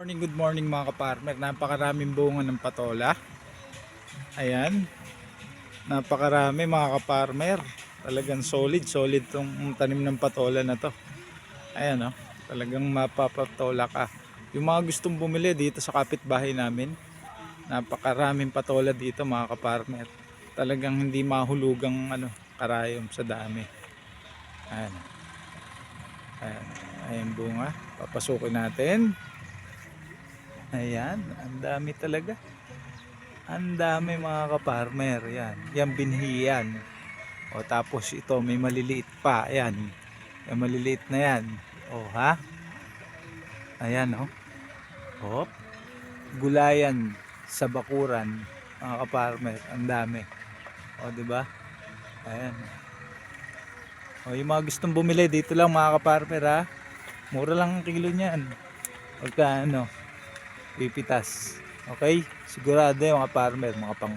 Morning, good morning mga kaparmer. Napakaraming bunga ng patola. Ayan. Napakarami mga kaparmer. Talagang solid, solid tong tanim ng patola na to. Ayan oh. Talagang mapapatola ka. Yung mga gustong bumili dito sa kapitbahay namin. Napakaraming patola dito mga kaparmer. Talagang hindi mahulugang ano, karayom sa dami. Ayan. Ayan. Ayan bunga. Papasukin natin. Ayan, ang dami talaga. Ang dami mga kaparmer. Yan, yan binhiyan. O tapos ito may maliliit pa. Ayan. Yung maliliit na yan. O ha? Ayan o. Hop. Gulayan sa bakuran. Mga kaparmer. Ang dami. O ba? Ayan. O yung mga gustong bumili dito lang mga kaparmer ha. Mura lang ang kilo niyan. Pagka ano, pipitas. Okay? Sigurado yung mga farmer, mga pang